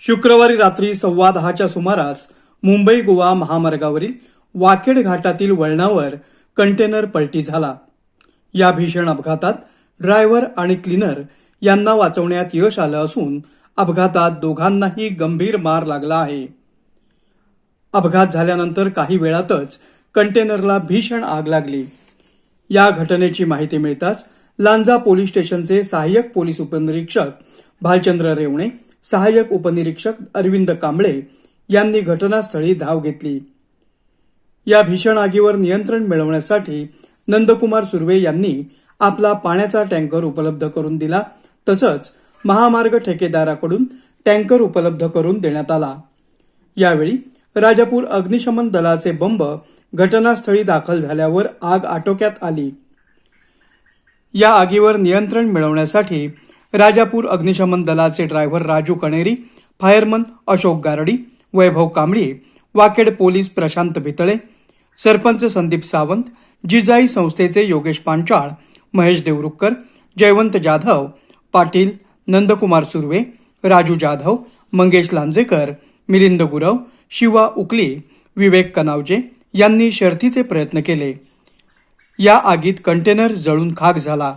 शुक्रवारी रात्री सव्वा दहाच्या सुमारास मुंबई गोवा महामार्गावरील वाकेड घाटातील वळणावर कंटेनर पलटी झाला. या भीषण अपघातात ड्रायव्हर आणि क्लीनर यांना वाचवण्यात यश आलं असून अपघातात दोघांनाही गंभीर मार लागला आहे. अपघात झाल्यानंतर काही वेळातच कंटेनरला भीषण आग लागली. या घटनेची माहिती मिळताच लांजा पोलीस स्टेशनचे सहाय्यक पोलीस उपनिरीक्षक भालचंद्र रेवणे सहाय्यक उपनिरीक्षक अरविंद कांबळे यांनी घटनास्थळी धाव घेतली. या भीषण आगीवर नियंत्रण मिळवण्यासाठी नंदकुमार सुर्वे यांनी आपला पाण्याचा टँकर उपलब्ध करून दिला तसंच महामार्ग ठेकेदाराकडून टँकर उपलब्ध करून देण्यात आला. यावेळी राजापूर अग्निशमन दलाचे बंब घटनास्थळी दाखल झाल्यावर आग आटोक्यात आली. या आगीवर नियंत्रण मिळवण्यासाठी राजापूर अग्निशमन दलाचे driver Raju Kaneri fireman Ashok Gardi Vaibhav Kambli Waked police Prashant Bhitale sarpanch Sandeep Sawant Jijai संस्थेचे योगेश पांचाळ महेश देवरुखकर जयवंत जाधव पाटील नंदकुमार सुर्वे राजू जाधव मंगेश लांजेकर मिलिंद गुरव शिवा उकली विवेक कनावजे यांनी शर्थीचे प्रयत्न केले. या आगीत कंटेनर जळून खाक झाला.